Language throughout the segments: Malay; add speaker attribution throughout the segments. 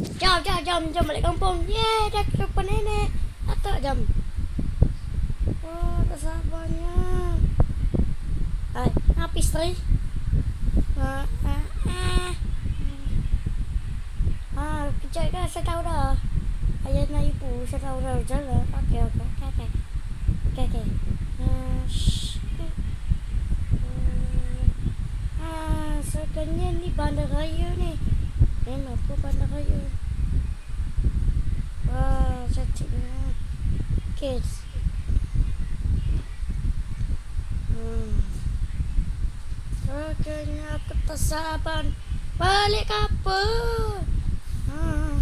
Speaker 1: Jom, jom, jom, jom balik kampung. Yeay, dah rumah nenek. Atau jom. Oh, tak sabarnya. Hai, apa isteri? Ah, ah, ah. Ah, kejap kan saya tahu dah. Ayah dan ibu saya tahu dah jalan. Okey, okey, okey, okey. Okey, okey. Ah, shh. Ah, sebenarnya ni bandar raya ni. Memang pun bandar raya. Wah, cantiknya. Kids. Hmm. Sebenarnya aku tak sabar. Balik kapal. Ah.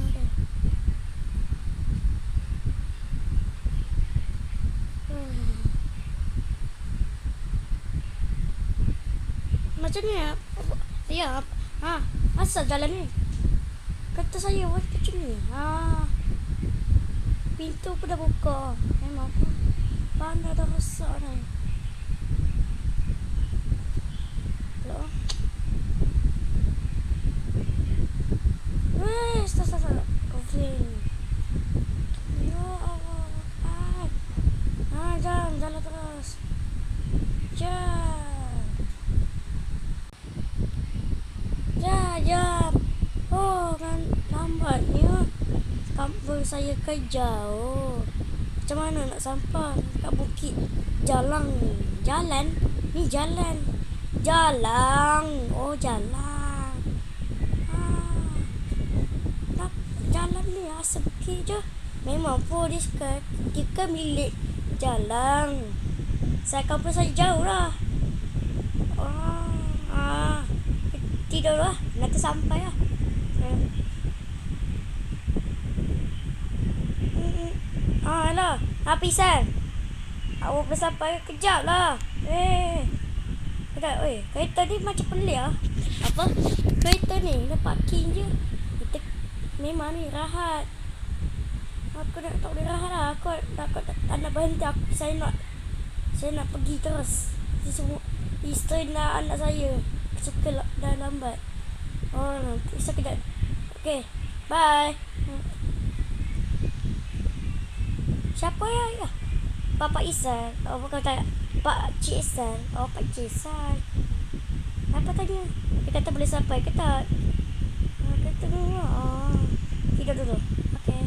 Speaker 1: Hmm. Macam ni ya? Ya, ha, asal jalan ni? Kata saya buat macam ni. Ha. Pintu pun dah buka. Memang pun pandai dah rosak ni. Hello. Weh, stop, stop, stop. Covid. Ya Allah. Ai. Ha, jalan, jalan terus. Jalan. Ya, jam. Oh, kan lambatnya. Kampung saya ke jauh. Macam mana nak sampai kat bukit jalan ni? Jalan? Ni jalan. Jalan. Oh, jalan. Ah. Tak, jalan ni asal bukit je. Memang pun dia suka. Dia milik jalan. Saya kampung saya jauh lah. Oh, ah. Tidur lah. Nanti sampai lah. Hmm. Mm-mm. Ah, Apa Isan? Awak sampai kejap lah. Eh. Kejap, oi. Kereta ni macam pelik lah. Apa? Kereta ni, dia parking je. Kita memang ni rahat. Aku nak tak boleh rahat lah. Aku, tak, tak nak berhenti. Aku, saya nak saya nak pergi terus. Dia semua isteri dan anak saya suka dah lambat. Oh, nanti saya kejap. Okay, bye. Siapa ya? ya? Bapak Isan. Oh, bukan tak. Pak Cik Isan. Oh, Pak Cik Isan. Apa tanya? Dia kata boleh sampai ke tak? Oh, kata dulu. Oh, tidur dulu. Okay.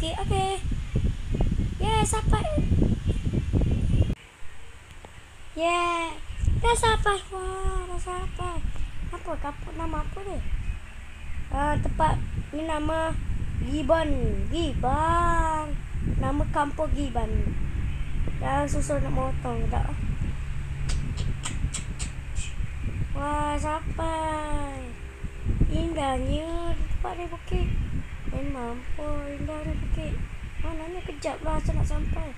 Speaker 1: Bukit. Okay. Yeah, sampai. Yeah. Dah sampai. Wah, dah sampai. Apa kapal nama apa ni? Ah, tempat ni nama Giban. Giban. Nama kampung Giban. Dah susun nak motong tak? Wah, sampai. Indahnya tempat ni bukit. Memang pun indah ni bukit. Mana ni kejap lah saya nak sampai.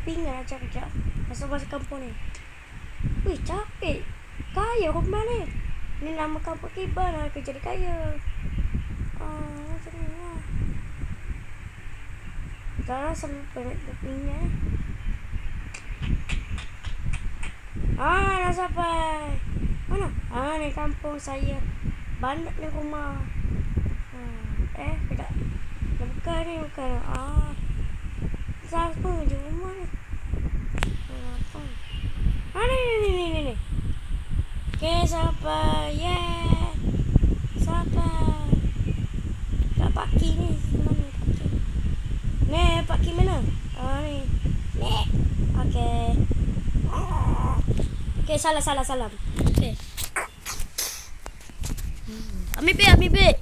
Speaker 1: Kepingan macam kejap. Masuk-masuk kampung ni. Wih, capek. Kaya rumah ni. Ni nama kampung Kiban lah. Kerja dia kaya. Ah, macam ni lah. Sampai penat kepingan. Ah, dah sampai. Mana? Ah, ni kampung saya. Banyak ni rumah. Ah, eh, tidak. Dah buka ni, buka. Ah. Siapa je rumah ni? Ah, apa? Ah, ni, ni, ni, ni, ni, ni. Okay, sampai. Yeah. Sampai. Tak parking ni. Mana parking? Ni, parking mana? Ah, ni. Ni. Okay. Okay, salah, salah, salah. Okay. Ambil beg, ambil beg.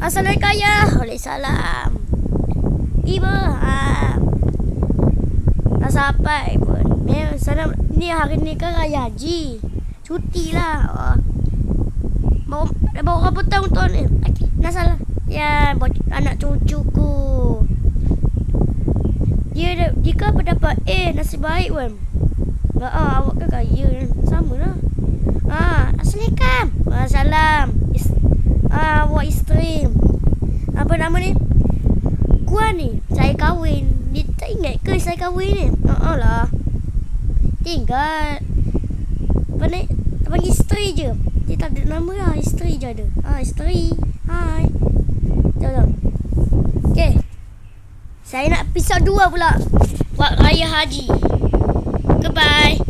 Speaker 1: Assalamualaikum ya. Waalaikumsalam. Ibu. Dah sampai pun. Memang sana ni hari ni kan raya haji. Cuti lah. Oh. Bawa bawa rambutan untuk ni. Dah salah. Ya, buat anak cucuku. Dia jika apa dapat A, nasib baik pun. Enggak ah, awak kan kaya. Sama lah. Ah, Assalamualaikum. Waalaikumsalam. Ah, awak isteri. Apa nama ni? Kuan ni, saya kahwin. Dia tak ingat ke saya kahwin ni? Ah, ah lah. Tinggal. Apa ni? Panggil isteri je. Dia tak ada nama lah. Isteri je ada. Ah, isteri. Hai. Jom, jom. Okay. Saya nak episod 2 pula. Buat raya haji. Goodbye.